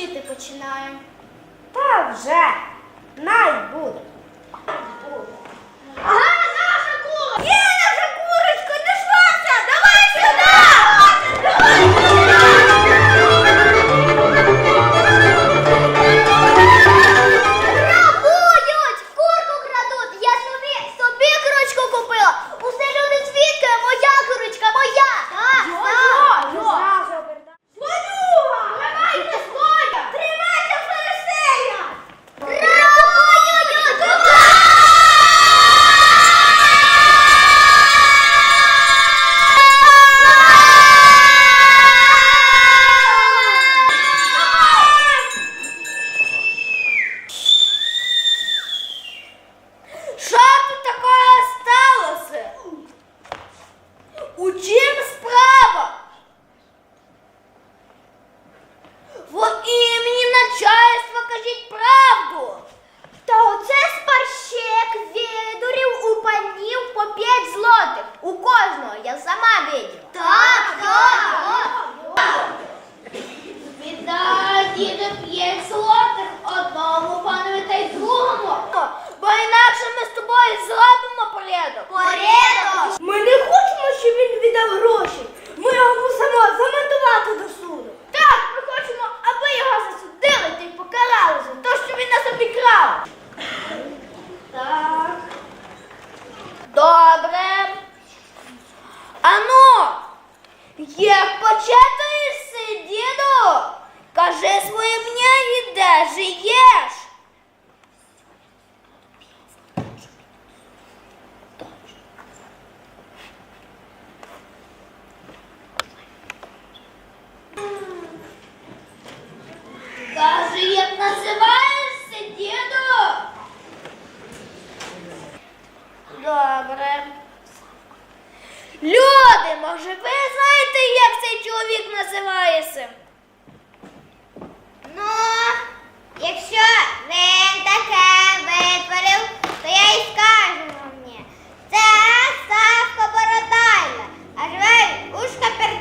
лепчити починаю. Та вже, най буде. Porém, добре. Люди, може, ви знаєте, як цей чоловік називається? Ну, якщо він таке витворив, то я й скажу вам. Це Савко Бородайла, а живе ушка перед.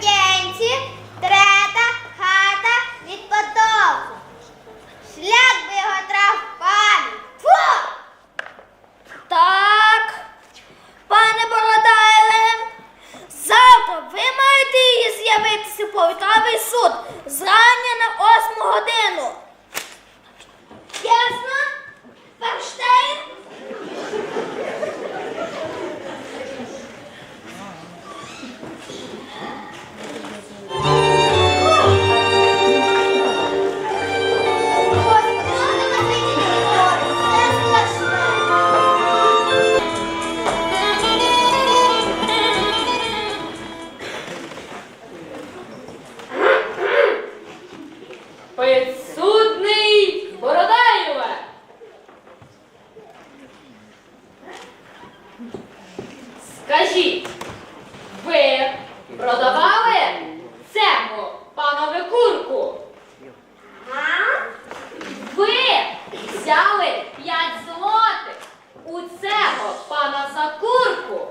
взяли п'ять злотих у цього пана Закурку.